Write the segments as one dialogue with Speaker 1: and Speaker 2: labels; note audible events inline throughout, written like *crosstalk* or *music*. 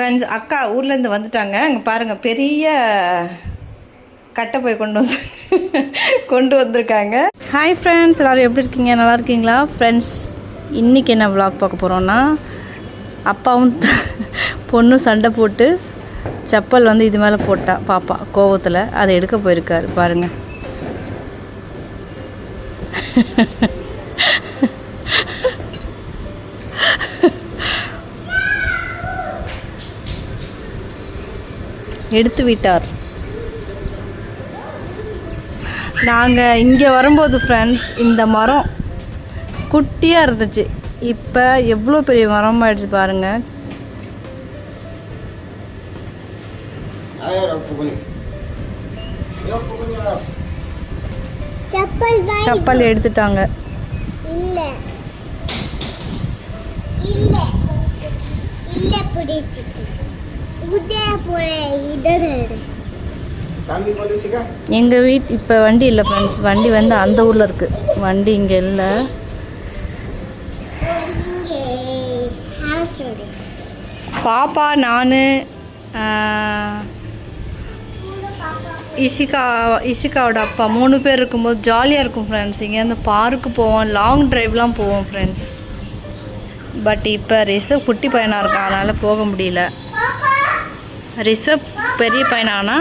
Speaker 1: friends அக்கா ஊர்லேருந்து வந்துட்டாங்க அங்கே பாருங்கள் பெரிய கட்டை போய் கொண்டு வந்து கொண்டு வந்திருக்காங்க ஹாய் ஃப்ரெண்ட்ஸ் எல்லோரும் எப்படி இருக்கீங்க நல்லா இருக்கீங்களா ஃப்ரெண்ட்ஸ் இன்றைக்கி என்ன விளாக் பார்க்க போகிறோன்னா அப்பாவும் பொண்ணும் சண்டை போட்டு செப்பல் வந்து இது மேலே போட்டா பாப்பா கோவத்தில் அதை எடுக்க போயிருக்காரு பாருங்கள் எடுத்து விட்டார் நாங்கள் இங்கே வரும்போது ஃப்ரெண்ட்ஸ் இந்த மரம் குட்டியாக இருந்துச்சு இப்போ எவ்வளோ பெரிய மரமாக ஆயிடுச்சு பாருங்கள் சப்பல் எடுத்துட்டாங்க எங்கள் வீட் இப்போ வண்டி இல்லை ஃப்ரெண்ட்ஸ் வண்டி வந்து அந்த ஊரில் இருக்குது வண்டி இங்கே இல்லை பாப்பா நான் இசிகா இசிகாவோட அப்பா மூணு பேர் இருக்கும்போது ஜாலியாக இருக்கும் ஃப்ரெண்ட்ஸ் இங்கே அந்த பார்க்கு போவோம் லாங் ட்ரைவ்லாம் போவோம் ஃப்ரெண்ட்ஸ் பட் இப்போ ரேஸு குட்டி பையனாக இருக்கான் அதனால் போக முடியல ரிஷப் பெரிய பையனானா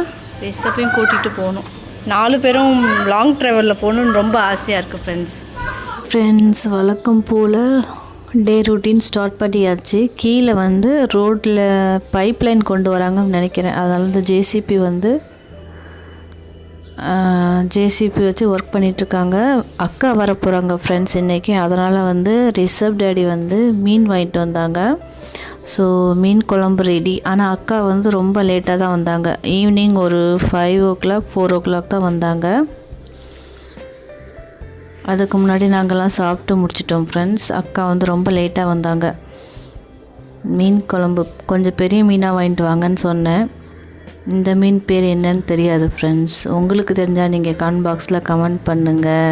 Speaker 1: ரிஷப்பையும் கூட்டிகிட்டு போகணும் நாலு பேரும் லாங் ட்ராவலில் போகணுன்னு ரொம்ப ஆசையாக இருக்குது ஃப்ரெண்ட்ஸ் ஃப்ரெண்ட்ஸ் வழக்கம் போல் டே ரூட்டீன் ஸ்டார்ட் பண்ணியாச்சு கீழே வந்து ரோட்டில் பைப் லைன் கொண்டு வராங்கன்னு நினைக்கிறேன் அதனால் இந்த ஜேசிபி வந்து ஜேசிபி வச்சு ஒர்க் பண்ணிகிட்ருக்காங்க அக்கா வர போகிறாங்க ஃப்ரெண்ட்ஸ் இன்றைக்கி அதனால் வந்து ரிசர்வ் டேடி வந்து மீன் வாங்கிட்டு வந்தாங்க ஸோ மீன் குழம்பு ரெடி ஆனால் அக்கா வந்து ரொம்ப லேட்டாக தான் வந்தாங்க ஈவினிங் ஒரு five o'clock four o'clock தான் வந்தாங்க அதுக்கு முன்னாடி நாங்கள்லாம் சாப்பிட்டு முடிச்சிட்டோம் ஃப்ரெண்ட்ஸ் அக்கா வந்து ரொம்ப லேட்டாக வந்தாங்க மீன் குழம்பு கொஞ்சம் பெரிய மீனாக வாங்கிட்டு வாங்கன்னு சொன்னேன் இந்த மீன் பேர் என்னன்னு தெரியாது ஃப்ரெண்ட்ஸ் உங்களுக்கு தெரிஞ்சால் நீங்கள் கமெண்ட் பாக்ஸில் கமெண்ட் பண்ணுங்கள்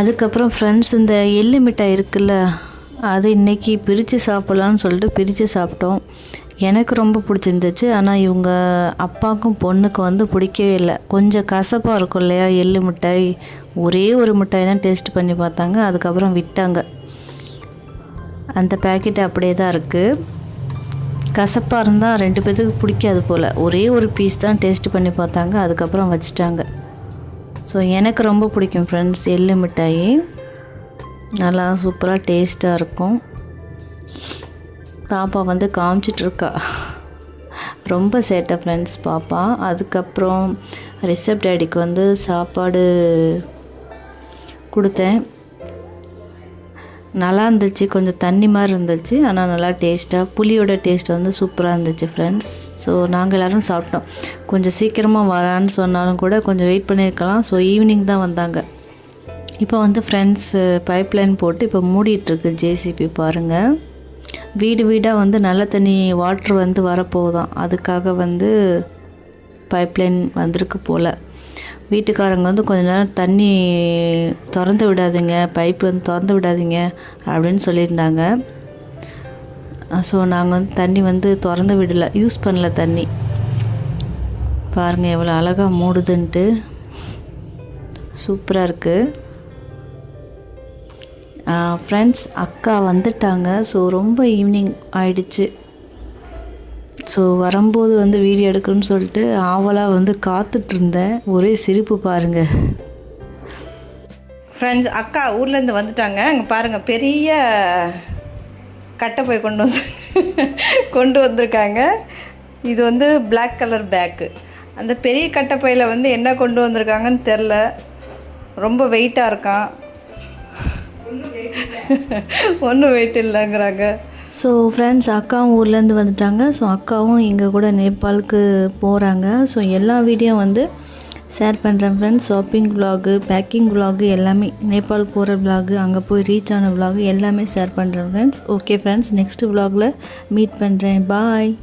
Speaker 1: அதுக்கப்புறம் ஃப்ரெண்ட்ஸ் இந்த எள்ளு மிட்டாய் இருக்குல்ல அது இன்றைக்கி பிரித்து சாப்பிட்லான்னு சொல்லிட்டு பிரித்து சாப்பிட்டோம் எனக்கு ரொம்ப பிடிச்சிருந்துச்சு ஆனால் இவங்க அப்பாவுக்கும் பொண்ணுக்கு வந்து பிடிக்கவே இல்லை கொஞ்சம் கசப்பாக இருக்கும் இல்லையா எள்ளு மிட்டாய் ஒரே ஒரு மிட்டாய் தான் டேஸ்ட் பண்ணி பார்த்தாங்க அதுக்கப்புறம் விட்டாங்க அந்த பேக்கெட் அப்படியே தான் இருக்குது கசப்பாக இருந்தால் ரெண்டு பேத்துக்கு பிடிக்காது போல் ஒரே ஒரு பீஸ் தான் டேஸ்ட் பண்ணி பார்த்தாங்க அதுக்கப்புறம் வச்சுட்டாங்க ஸோ எனக்கு ரொம்ப பிடிக்கும் ஃப்ரெண்ட்ஸ் எள்ளு மிட்டாயி நல்லா சூப்பராக டேஸ்ட்டாக இருக்கும் பாப்பா வந்து காமிச்சிட்ருக்கா ரொம்ப சேட்டை ஃப்ரெண்ட்ஸ் பாப்பா அதுக்கப்புறம் ரிசப்ட் டேடிக்கு வந்து சாப்பாடு கொடுத்தேன் நல்லா இருந்துச்சு கொஞ்சம் தண்ணி மாதிரி இருந்துச்சு ஆனால் நல்லா டேஸ்ட்டாக புளியோட டேஸ்ட் வந்து சூப்பராக இருந்துச்சு ஃப்ரெண்ட்ஸ் ஸோ நாங்கள் எல்லோரும் சாப்பிட்டோம் கொஞ்சம் சீக்கிரமாக வரான்னு சொன்னாலும் கூட கொஞ்சம் வெயிட் பண்ணியிருக்கலாம் ஸோ ஈவினிங் தான் வந்தாங்க இப்போ வந்து ஃப்ரெண்ட்ஸ் பைப்லைன் போட்டு இப்போ மூடிட்டுருக்கு ஜேசிபி பாருங்கள் வீடு வீடாக வந்து நல்ல தண்ணி வாட்ரு வந்து வரப்போகுதான் அதுக்காக வந்து பைப்லைன் வந்திருக்கு போல் வீட்டுக்காரங்க வந்து கொஞ்ச நேரம் தண்ணி திறந்து விடாதீங்க பைப் வந்து திறந்து விடாதீங்க அப்படின்னு சொல்லியிருந்தாங்க ஸோ நாங்கள் வந்து தண்ணி வந்து திறந்து விடலை யூஸ் பண்ணல தண்ணி பாருங்கள் எவ்வளோ அழகாக மூடுதுன்ட்டு சூப்பராக இருக்குது ஃப்ரெண்ட்ஸ் அக்கா வந்துட்டாங்க ஸோ ரொம்ப ஈவினிங் ஆயிடுச்சு ஸோ வரும்போது வந்து வீடியோ எடுக்கணும்னு சொல்லிட்டு ஆவலாக வந்து காத்துட்ருந்தேன் ஒரே சிரிப்பு பாருங்கள் ஃப்ரெண்ட்ஸ் அக்கா ஊர்லேருந்து வந்துட்டாங்க அங்கே பாருங்கள் பெரிய கட்டை போய் கொண்டு வந்து *laughs* கொண்டு வந்திருக்காங்க இது வந்து பிளாக் கலர் பேக்கு அந்த பெரிய பையில் வந்து என்ன கொண்டு வந்திருக்காங்கன்னு தெரில ரொம்ப வெயிட்டாக இருக்கான் ஒன்றும் வெயிட் இல்லைங்கிறாங்க ஸோ ஃப்ரெண்ட்ஸ் அக்காவும் ஊர்லேருந்து வந்துட்டாங்க ஸோ அக்காவும் இங்கே கூட நேபாளுக்கு போகிறாங்க ஸோ எல்லா வீடியோ வந்து ஷேர் பண்ணுறேன் friends shopping vlog packing vlog எல்லாமே நேபாள் போகிற விலாகு அங்கே போய் ரீச் ஆன விலாகு எல்லாமே ஷேர் பண்ணுறேன் ஃப்ரெண்ட்ஸ் ஓகே ஃப்ரெண்ட்ஸ் நெக்ஸ்ட் விலாகில் மீட் பண்ணுறேன் பாய்